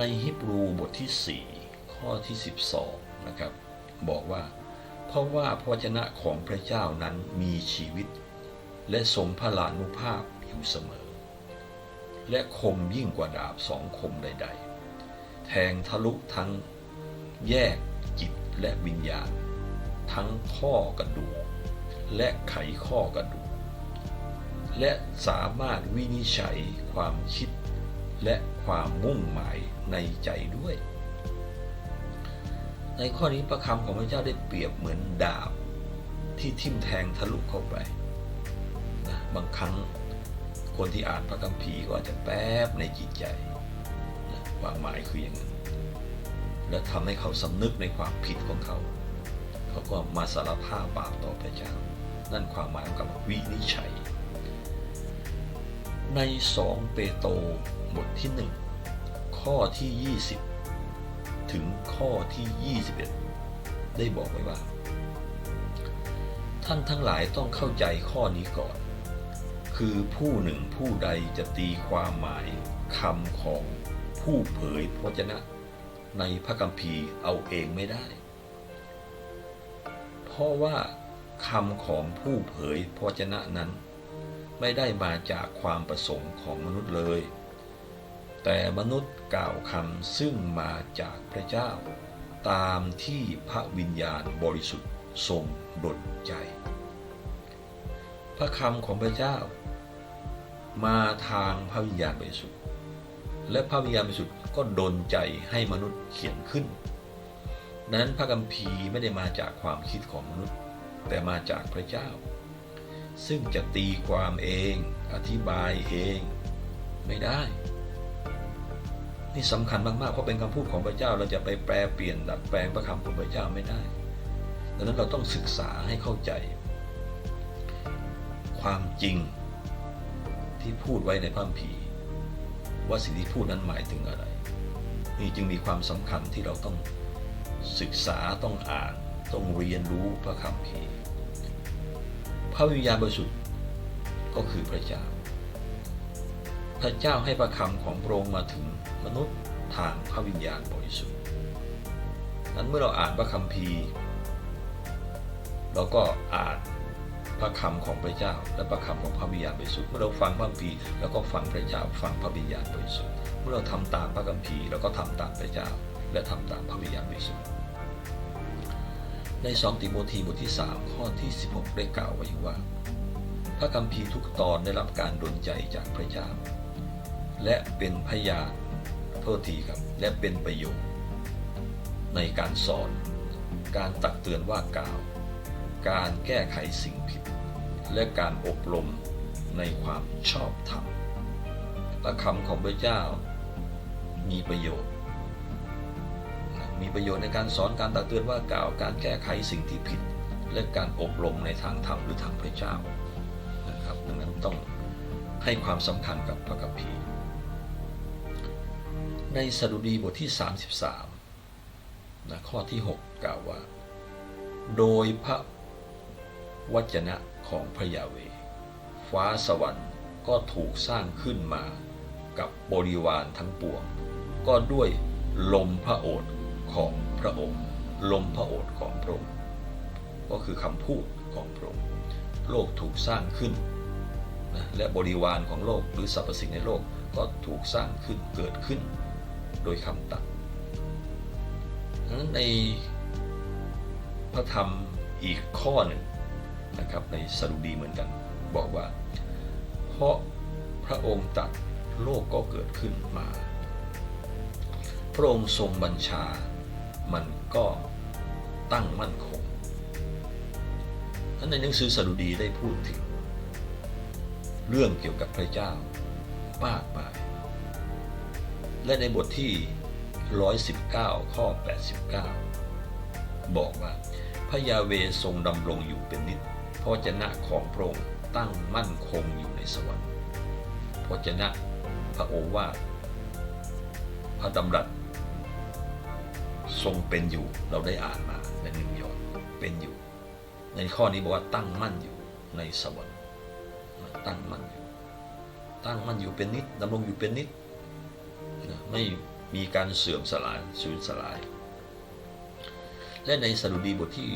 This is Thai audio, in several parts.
ในฮิบรูบทที่ 4 ข้อที่ 12 นะครับ บอกว่า เพราะว่าพระวจนะของพระเจ้านั้นมีชีวิต และทรงพลานุภาพอยู่เสมอ และคมยิ่งกว่าดาบสองคมใด ๆ แทงทะลุทั้งแยกจิตและวิญญาณ ทั้งข้อกระดูกและไขข้อกระดูกและสามารถวินิจฉัยความคิด และความมุ่งหมายในใจด้วย ในข้อนี้พระคำของพระเจ้าได้เปรียบเหมือนดาบที่ทิ่มแทงทะลุเข้าไปนะบางครั้งคนที่อ่านพระคัมภีร์ก็อาจจะแป๊บในจิตใจนะความหมายคืออย่างนั้น และทำให้เขาสำนึกในความผิดของเขา เขาก็มาสารภาพบาปต่อพระเจ้า นั่นความหมายของวินิจฉัย ใน 2 เปโตรบทที่ 1 ข้อที่ 20 ถึงข้อที่ 21 ได้บอกไว้ว่า ท่านทั้งหลายต้องเข้าใจข้อนี้ก่อน คือผู้หนึ่งผู้ใดจะตีความหมายคำของผู้เผยพระจนะ ในพระคัมภีร์เอาเองไม่ได้ เพราะว่าคำของผู้เผยพระจนะนั้น ไม่ได้มาจากความประสงค์ของมนุษย์เลย แต่มนุษย์กล่าวคำซึ่งมาจากพระเจ้า ตามที่พระวิญญาณบริสุทธิ์ทรงดลใจ พระคำของพระเจ้า มาทางพระวิญญาณบริสุทธิ์ และพระวิญญาณบริสุทธิ์ก็ดลใจให้มนุษย์เขียนขึ้น นั้นพระคัมภีร์ไม่ได้มาจากความคิดของมนุษย์ แต่มาจากพระเจ้า ซึ่งจะตีความเอง อธิบายเอง ไม่ได้ นี่สำคัญมากๆ เพราะเป็นคำพูดของพระเจ้าเราจะไปแปลเปลี่ยนดัดแปลงพระคำของพระเจ้าไม่ได้ ดังนั้นเราต้องศึกษาให้เข้าใจ ความจริงที่พูดไว้ในพระคัมภีว่าสิ่งที่พูดนั้นหมายถึงอะไร นี่จึงมีความสำคัญที่เราต้องศึกษาต้องอ่าน ต้องเรียนรู้พระคัมภี พระวิญญาณบริสุทธิ์ก็คือพระเจ้า พระเจ้าให้ประคำของพระองค์มาถึงมนุษย์ทางพระวิญญาณบริสุทธิ์ นั้นเมื่อเราอ่านพระคัมภีร์เราก็อ่านพระคำของพระเจ้า และพระคำของพระวิญญาณบริสุทธิ์เมื่อเราฟังพระคัมภีร์แล้วก็ฟังพระเจ้าฟังพระวิญญาณบริสุทธิ์เมื่อเราทำตามพระคัมภีร์เราก็ทำตามพระเจ้า และทำตามพระวิญญาณบริสุทธิ์ ใน2ติโมธีบทที่ 3 ข้อที่ 16 ได้กล่าวไว้ว่า พระคัมภีร์ทุกตอนได้รับการดลใจจากพระเจ้า และเป็นพยานโทษทีครับ และเป็นประโยชน์ ในการสอน การตักเตือนว่ากล่าว การแก้ไขสิ่งผิด และการอบรมในความชอบธรรมพระคำของพระเจ้า มีประโยชน์ มีประโยชน์ในการสอนการตักเตือนว่ากล่าวการแก้ไขสิ่งที่ผิด และการอบรมในทางธรรมหรือทางพระเจ้านะครับดังนั้นต้องให้ความสำคัญกับพระคัมภีร์ในสดุดีบทที่ 33นะข้อที่ 6 กล่าวว่า โดยพระวจนะของพระยาเว ฟ้าสวรรค์ก็ถูกสร้างขึ้นมากับบริวารทั้งปวง ก็ด้วยลมพระโอษฐ์ ของพระองค์ ลมพระโอษฐ์ของพระองค์ ก็คือคำพูดของพระองค์ โลกถูกสร้างขึ้นนะและบริวารของโลกหรือสรรพสิ่งในโลกก็ถูกสร้างขึ้นเกิดขึ้น โดยคำตัดในพระธรรมอีกข้อหนึ่งนะครับในสดุดีเหมือนกัน บอกว่า เพราะพระองค์ตัดโลกก็เกิดขึ้นมา พระองค์ทรงบัญชา มันก็ตั้งมั่นคงนั้นในหนังสือสดุดีได้พูดถึง เรื่องเกี่ยวกับพระเจ้ามากมาย และในบทที่ 119 ข้อ 89 บอกว่า พระยาเวทรงดำรงอยู่เป็นนิจพระเจนะของพระองค์ตั้งมั่นคงอยู่ในสวรรค์พระเจนะพระโอวาทพระดำรัส ทรงเป็นอยู่ เราได้อ่านมาในหนึ่งยอนเป็นอยู่ ในข้อนี้บอกว่าตั้งมั่นอยู่ในสวรรค์ตั้งมั่นอยู่ ตั้งมั่นอยู่เป็นนิจดำรงอยู่เป็นนิจนะไม่มีการเสื่อมสลายสูญสลาย และในสดุดีบทที่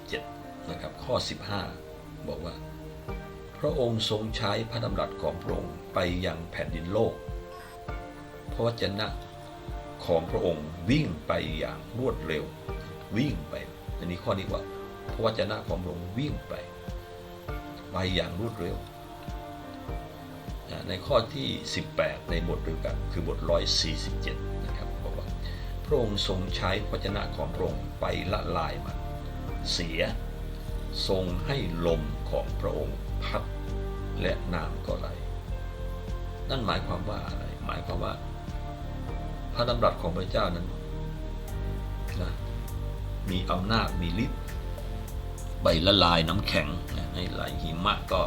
147 นะครับ ข้อ 15 บอกว่า พระองค์ทรงใช้พระดำรัสของพระองค์ไปยังแผ่นดินโลกพระวจนะ ของพระองค์วิ่งไปอย่างรวดเร็ว วิ่งไป อันนี้ข้อนี้ว่าพระวจนะของพระองค์วิ่งไป ไปอย่างรวดเร็ว ในข้อที่ 18 ในบทเดียวกัน คือบท147นะครับบอกว่าพระองค์ทรงใช้พระวจนะของพระองค์ไปละลายมันเสียทรงให้ลมของพระองค์พัดและน้ำก็ไหลนั่นหมายความว่าอะไรหมายความว่า ระดำรัสของพระเจ้านั้นนะมีอำนาจมีฤทธิ์ใบละลายน้ำแข็งนะในไหลหิมะก็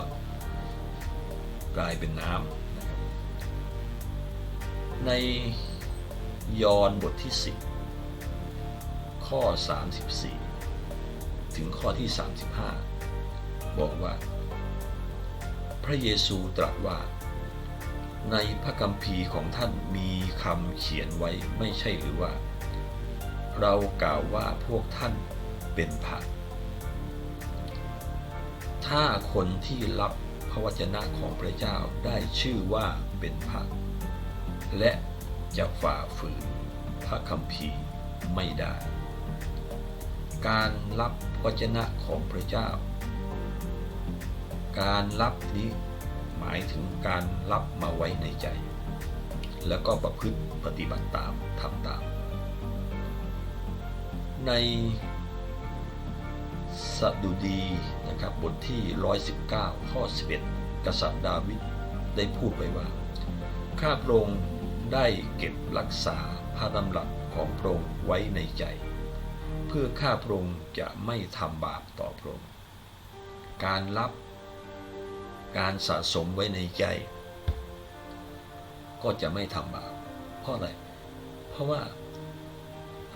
กลายเป็นน้ำนะครับในยอห์นบทที่ 10 ข้อ 34 ถึงข้อที่ 35 บอกว่า พระเยซูตรัสว่า ในพระคัมภีร์ของท่านมีคำเขียนไว้ไม่ใช่หรือว่า เรากล่าวว่าพวกท่านเป็นพระถ้าคนที่รับพระวจนะของพระเจ้าได้ชื่อว่าเป็นพระและจะฝ่าฝืนพระคัมภีร์ไม่ได้ การรับพระวจนะของพระเจ้า การรับนี้ หมายถึงการรับมาไว้ในใจ แล้วก็ประพฤติปฏิบัติตามทำตาม ในสดุดีนะครับบทที่ 119 ข้อ 11 กษัตริย์ดาวิดได้พูดไว้ว่า ข้าพระองค์ได้เก็บรักษาพระดำรัสของพระองค์ไว้ในใจ เพื่อข้าพระองค์จะไม่ทำบาปต่อพระองค์การรับ การสะสมไว้ในใจ ก็จะไม่ทำบาปเพราะอะไร เพราะว่า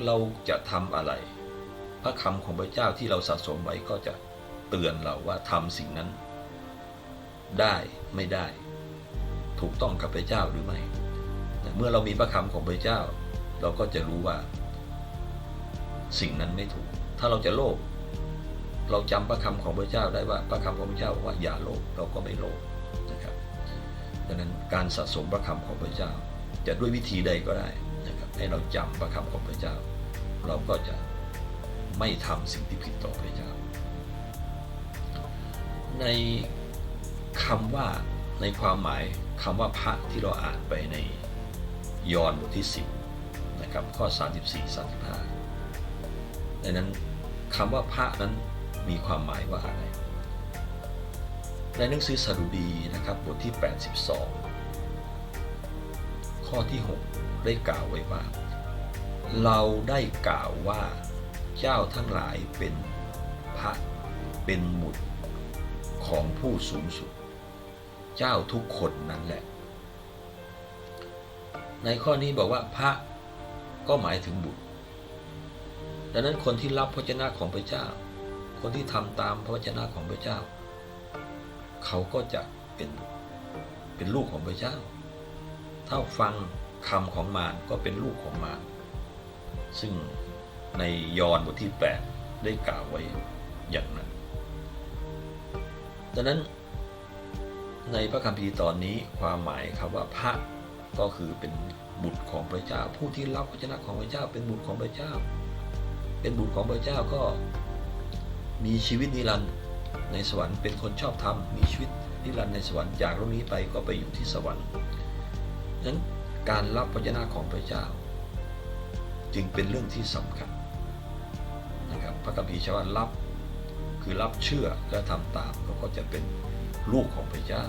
เราจะทำอะไร พระคำของพระเจ้าที่เราสะสมไว้ก็จะเตือนเราว่าทำสิ่งนั้น ได้ไม่ได้ ถูกต้องกับพระเจ้าหรือไม่เมื่อเรามีพระคำของพระเจ้า เราก็จะรู้ว่า สิ่งนั้นไม่ถูก ถ้าเราจะโลภ เราจำพระคำของพระเจ้าได้ว่าพระคำของพระเจ้าว่าอย่าโลภเราก็ไม่โลภนะครับดังนั้นการสะสมพระคำของพระเจ้า จะด้วยวิธีใดก็ได้นะครับให้เราจำพระคำของพระเจ้า เราก็จะไม่ทำสิ่งที่ผิดต่อพระเจ้า ในคำว่าในความหมายคำว่าพระที่เราอ่านไปในยอห์นบทที่ 10นะครับข้อ 34 35ดังนั้นคำว่าพระนั้น มีความหมายว่าอะไร ในหนังสือสดุดีนะครับบทที่ 82 ข้อที่ 6 ได้กล่าวไว้ว่า เราได้กล่าวว่าเจ้าทั้งหลายเป็นพระเป็นบุตรของผู้สูงสุด เจ้าทุกคนนั่นแหละ ในข้อนี้บอกว่าพระก็หมายถึงบุตรดังนั้นคนที่รับพระเจ้าของพระเจ้า คนที่ทำตามพระวจนะของพระเจ้า เขาก็จะเป็นเป็นลูกของพระเจ้า ถ้าฟังคำของมารก็เป็นลูกของมารซึ่งในยอห์นบทที่ 8 ได้กล่าวไว้อย่างนั้นดังนั้นในพระคัมภีร์ตอนนี้ความหมายคำว่าพระก็คือเป็นบุตรของพระเจ้า ผู้ที่รับพระเจ้าของพระเจ้า เป็นบุตรของพระเจ้า เป็นบุตรของพระเจ้าก็ มีชีวิตนิรันดร์ในสวรรค์เป็นคนชอบธรรมมีชีวิตนิรันดร์ในสวรรค์จากโลกนี้ไปก็ไปอยู่ที่สวรรค์ฉะนั้นการรับพระเจ้าของพระเจ้า จึงเป็นเรื่องที่สำคัญนะครับพระกัมภีร์ช้ว่ารับคือรับเชื่อและทำตามก็จะเป็นลูกของพระเจ้า